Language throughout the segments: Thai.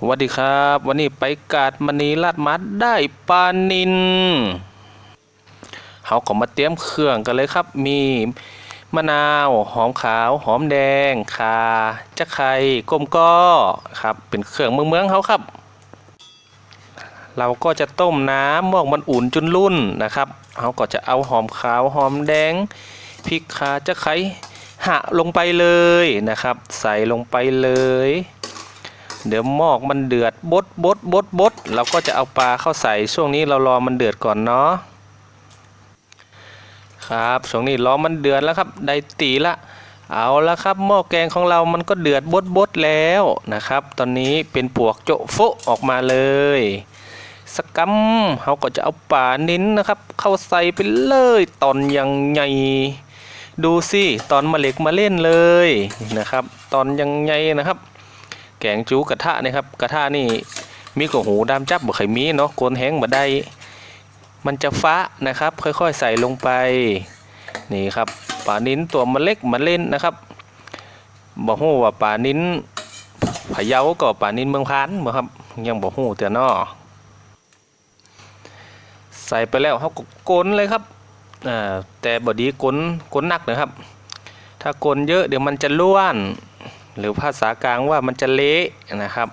สวัสดีครับ วันนี้ไปกาดมณีลาดมัดได้ปลานินเขาก็มาเตรียมเครื่องกันเลยครับ มีมะนาว หอมขาว หอมแดงข่าจะไข่ก้มก้อครับ เป็นเครื่องเมืองเมืองๆเขาครับ เราก็จะต้มน้ำมอกมันอุ่นจนรุ่นนะครับเขาก็จะเอาหอมขาวหอมแดงพริกข่าจะไข่หะลงไปเลยนะครับ ใส่ลงไปเลย เดี๋ยวหมอกมันเดือดบดบดบดบดเราก็จะเอาปลาเข้าใส่ช่วงนี้เรารอมันเดือดก่อนเนาะครับช่วงนี้รอมันเดือดแล้วครับได้ตีละเอาละครับหม้อแกงของเรามันก็เดือดบดบดแล้วนะครับ ตอนนี้เป็นปวกโจโฟออกมาเลยสกัมเขาก็จะเอาป่านิ้นนะครับ เข้าใส่ไปเลยตอนยังไงดูสิตอนมาเล็กมาเล่นเลยนะครับ ตอนยังไงนะครับ กงจูกระทะนี่ครับกระทะนี่มีกระหูดามจับบ่เคยมีเนาะโกนแห้งบ่ได้ มันจะฟ้านะครับ ค่อยๆใส่ลงไปนี่ครับปลานิ้นตัวมันเล็กมันเล่นนะครับบ่ฮู้ว่าปลานิ้นพะเยาก็ปลานิ้นเมืองพานบ่ครับ ยังบ่ฮู้แต่นอใส่ไปแล้วเขาก็กลนเลยครับแต่บ่ดีกลนกลนหนักนะครับ ถ้ากลนเยอะเดี๋ยวมันจะล้วน หรือภาษากลางว่ามันจะเละนะครับ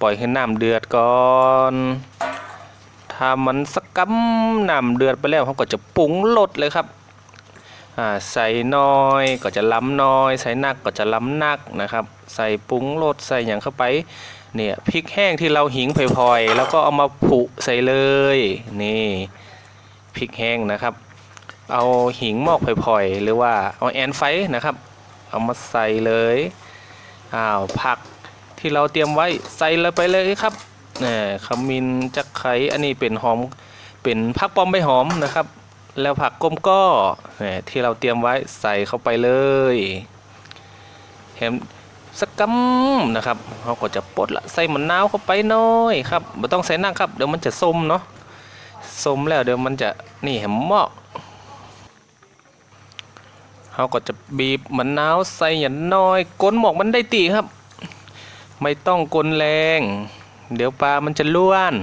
ปล่อยให้น้ำเดือดก่อนถ้ามันสักกัมน้ำเดือดไปแล้วเขาก็จะปรุงรสเลยครับใส่น้อยก็จะล้ำน้อย ใส่นักก็จะล้ำนักนะครับ ใส่ปรุงรสใส่อย่างเข้าไปเนี่ยพริกแห้งที่เราหิงพลอยๆแล้วก็เอามาผุใส่เลยนี่พริกแห้งนะครับ เอาหิงหมอกพลอยๆหรือว่าเอาแอนไฟนะครับ เอามาใส่เลย อ้าวผักที่เราเตรียมไว้ใส่เลยไปเลยครับนี่ขมิ้นจักไข่อันนี้เป็นหอมเป็นผักปอมใบหอมนะครับ แล้วผักก้มก็นี่ที่เราเตรียมไว้ใส่เข้าไปเลยแถมสักกัมนะครับเราก็จะปดละใส่มะนาวเข้าไปหน้อยครับไม่ต้องใส่นักครับเดี๋ยวมันจะส้มเนาะส้มแล้วเดี๋ยวมันจะนี่แหมเหมาะ เขาก็จะบีบมะนาวใส่อย่างน้อยกลนหมอกมันได้ตีครับ ไม่ต้องกลนแรง เดี๋ยวปลามันจะล้วน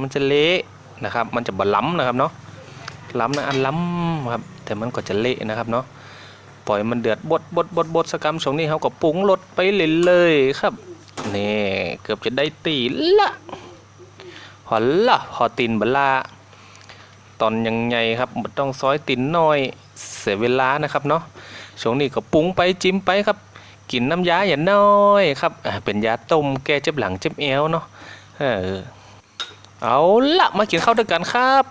มันจะเละนะครับ มันจะบล้ำนะครับเนาะล้ำนะอันล้ำครับ แต่มันก็จะเละนะครับเนาะปล่อยมันเดือดบดบดบดบดสกรรมช่วงนี้เขาก็ปรุงรสไปเลยเลยครับนี่เกือบจะได้ตีละพอละพอตีนบลาตอนยังไงครับต้องซอยตินน้อย เสียเวลานะครับเนาะช่วงนี้ก็ปรุงไปจิ้มไปครับกินน้ำยาอย่าน้อยครับเป็นยาต้มแก้เจ็บหลังเจ็บเอวเนาะเออเอาละมากินข้าวด้วยกันครับ